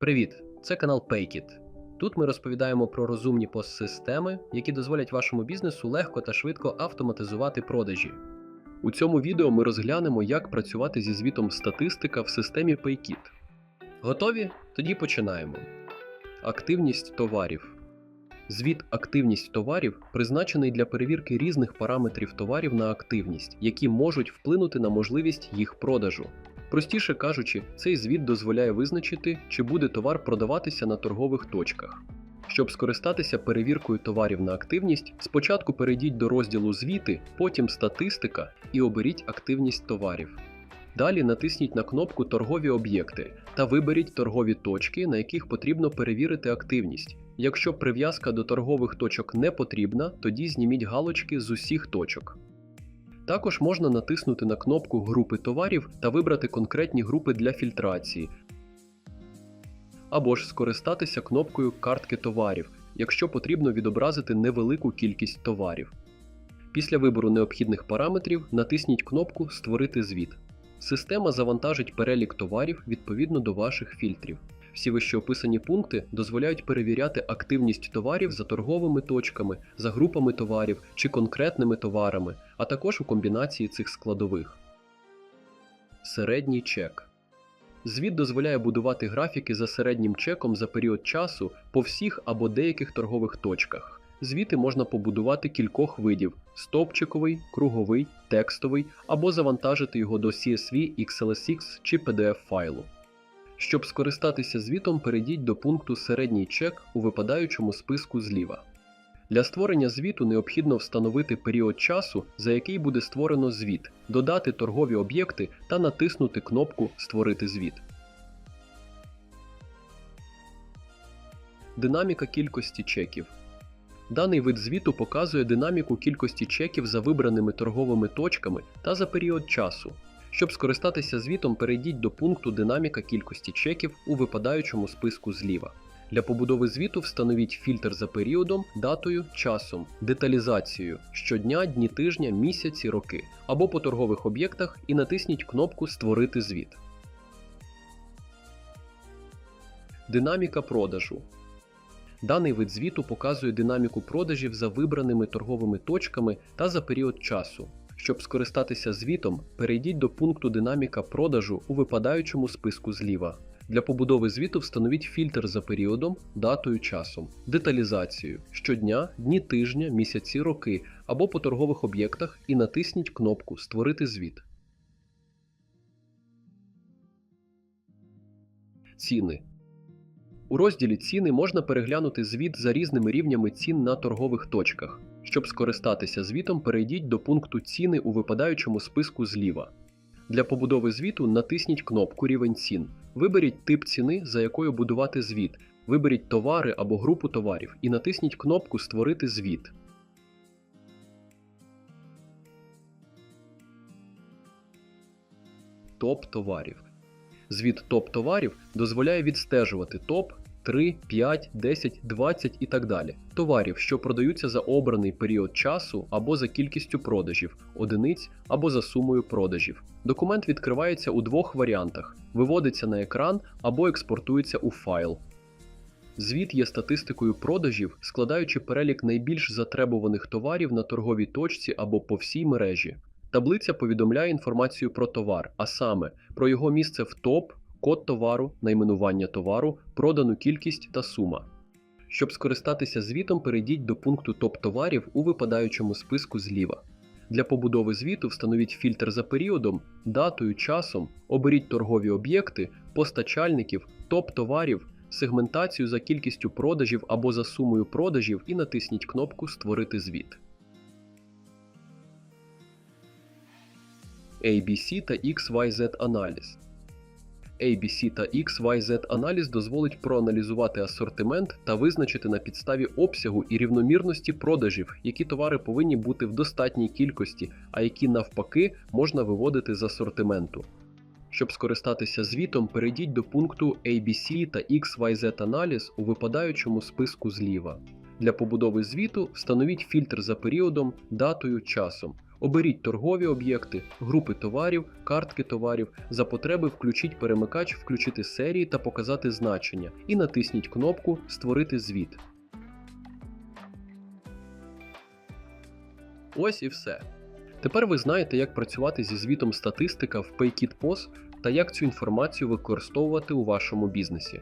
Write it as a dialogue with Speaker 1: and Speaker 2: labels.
Speaker 1: Привіт! Це канал Paykit. Тут ми розповідаємо про розумні постсистеми, які дозволять вашому бізнесу легко та швидко автоматизувати продажі. У цьому відео ми розглянемо, як працювати зі звітом статистика в системі Paykit. Готові? Тоді починаємо. Активність товарів. Звіт активність товарів призначений для перевірки різних параметрів товарів на активність, які можуть вплинути на можливість їх продажу. Простіше кажучи, цей звіт дозволяє визначити, чи буде товар продаватися на торгових точках. Щоб скористатися перевіркою товарів на активність, спочатку перейдіть до розділу Звіти, потім Статистика і оберіть активність товарів. Далі натисніть на кнопку Торгові об'єкти та виберіть торгові точки, на яких потрібно перевірити активність. Якщо прив'язка до торгових точок не потрібна, тоді зніміть галочки з усіх точок. Також можна натиснути на кнопку Групи товарів та вибрати конкретні групи для фільтрації, або ж скористатися кнопкою Картки товарів, якщо потрібно відобразити невелику кількість товарів. Після вибору необхідних параметрів натисніть кнопку Створити звіт. Система завантажить перелік товарів відповідно до ваших фільтрів. Всі вищеописані пункти дозволяють перевіряти активність товарів за торговими точками, за групами товарів чи конкретними товарами, а також у комбінації цих складових. Середній чек. Звіт дозволяє будувати графіки за середнім чеком за період часу по всіх або деяких торгових точках. Звіти можна побудувати кількох видів: стовпчиковий, круговий, текстовий або завантажити його до CSV, XLSX чи PDF файлу. Щоб скористатися звітом, перейдіть до пункту Середній чек у випадаючому списку зліва. Для створення звіту необхідно встановити період часу, за який буде створено звіт, додати торгові об'єкти та натиснути кнопку Створити звіт. Динаміка кількості чеків. Даний вид звіту показує динаміку кількості чеків за вибраними торговими точками та за період часу. Щоб скористатися звітом, перейдіть до пункту Динаміка кількості чеків у випадаючому списку зліва. Для побудови звіту встановіть фільтр за періодом, датою, часом, деталізацією щодня, дні тижня, місяці, роки або по торгових об'єктах і натисніть кнопку Створити звіт. Динаміка продажу. Даний вид звіту показує динаміку продажів за вибраними торговими точками та за період часу. Щоб скористатися звітом, перейдіть до пункту Динаміка продажу у випадаючому списку зліва. Для побудови звіту встановіть фільтр за періодом, датою, часом, деталізацією щодня, дні тижня, місяці, роки або по торгових об'єктах і натисніть кнопку Створити звіт. Ціни. У розділі Ціни можна переглянути звіт за різними рівнями цін на торгових точках. Щоб скористатися звітом, перейдіть до пункту Ціни у випадаючому списку зліва. Для побудови звіту натисніть кнопку Рівень цін. Виберіть тип ціни, за якою будувати звіт. Виберіть товари або групу товарів і натисніть кнопку Створити звіт. Топ товарів. Звіт топ товарів дозволяє відстежувати топ 3, 5, 10, 20 і так далі. Товарів, що продаються за обраний період часу або за кількістю продажів, одиниць або за сумою продажів. Документ відкривається у двох варіантах: виводиться на екран або експортується у файл. Звіт є статистикою продажів, складаючи перелік найбільш затребуваних товарів на торговій точці або по всій мережі. Таблиця повідомляє інформацію про товар, а саме про його місце в топ, код товару, найменування товару, продану кількість та сума. Щоб скористатися звітом, перейдіть до пункту топ товарів у випадаючому списку зліва. Для побудови звіту встановіть фільтр за періодом, датою, часом, оберіть торгові об'єкти, постачальників, топ товарів, сегментацію за кількістю продажів або за сумою продажів і натисніть кнопку Створити звіт. ABC та XYZ аналіз. ABC та XYZ аналіз дозволить проаналізувати асортимент та визначити на підставі обсягу і рівномірності продажів, які товари повинні бути в достатній кількості, а які навпаки можна виводити з асортименту. Щоб скористатися звітом, перейдіть до пункту ABC та XYZ аналіз у випадаючому списку зліва. Для побудови звіту встановіть фільтр за періодом, датою, часом. Оберіть торгові об'єкти, групи товарів, картки товарів. За потреби включіть перемикач, включити серії та показати значення і натисніть кнопку Створити звіт. Ось і все. Тепер ви знаєте, як працювати зі звітом статистика в PayKit POS та як цю інформацію використовувати у вашому бізнесі.